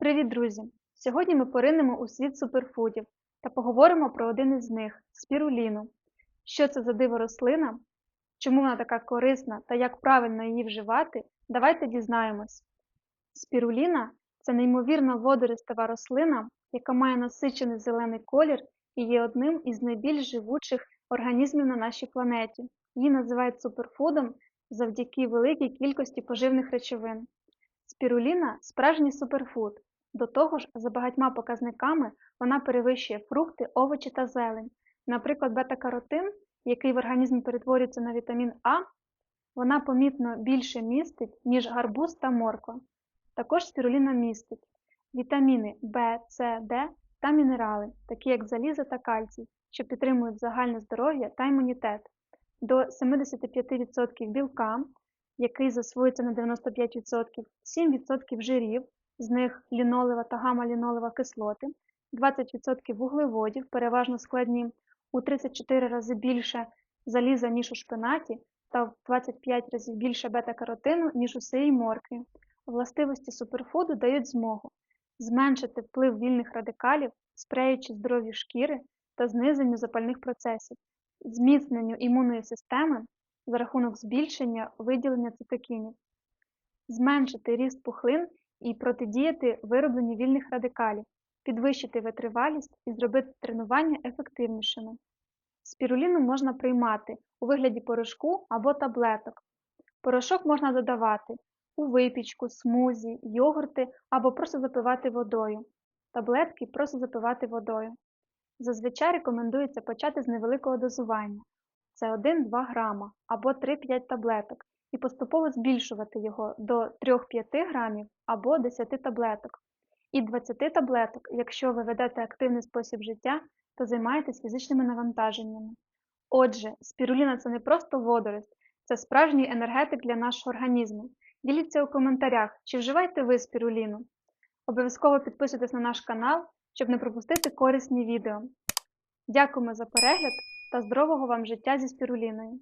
Привіт, друзі! Сьогодні ми поринемо у світ суперфудів та поговоримо про один із них спіруліну. Що це за диво рослина, чому вона така корисна та як правильно її вживати, давайте дізнаємось. Спіруліна це неймовірно водористова рослина, яка має насичений зелений колір і є одним із найбільш живучих організмів на нашій планеті. Її називають суперфудом завдяки великій кількості поживних речовин. Спіруліна справжній суперфуд. До того ж, за багатьма показниками вона перевищує фрукти, овочі та зелень. Наприклад, бета-каротин, який в організмі перетворюється на вітамін А, вона помітно більше містить, ніж гарбуз та морква. Також спіруліна містить вітаміни В, С, Д та мінерали, такі як залізо та кальцій, що підтримують загальне здоров'я та імунітет. До 75% білка, який засвоюється на 95%, 7% жирів, з них лінолева та гамма-лінолева кислоти, 20% вуглеводів, переважно складні, у 34 рази більше заліза, ніж у шпинаті, та в 25 разів більше бета-каротину, ніж у сиїй моркві. Властивості суперфуду дають змогу зменшити вплив вільних радикалів, сприяючи здоров'ю шкіри та зниженню запальних процесів, зміцненню імунної системи за рахунок збільшення виділення цитокінів, зменшити ріст пухлин і протидіяти виробленню вільних радикалів, підвищити витривалість і зробити тренування ефективнішими. Спіруліну можна приймати у вигляді порошку або таблеток. Порошок можна додавати у випічку, смузі, йогурти або просто запивати водою. Таблетки просто запивати водою. Зазвичай рекомендується почати з невеликого дозування це 1-2 грама або 3-5 таблеток і поступово збільшувати його до 3-5 грамів або 10 таблеток і 20 таблеток, якщо ви ведете активний спосіб життя та займаєтесь фізичними навантаженнями. Отже, спіруліна це не просто водорость, це справжній енергетик для нашого організму. Діліться у коментарях, чи вживаєте ви спіруліну. Обов'язково підписуйтесь на наш канал, щоб не пропустити корисні відео. Дякуємо за перегляд та здорового вам життя зі спіруліною!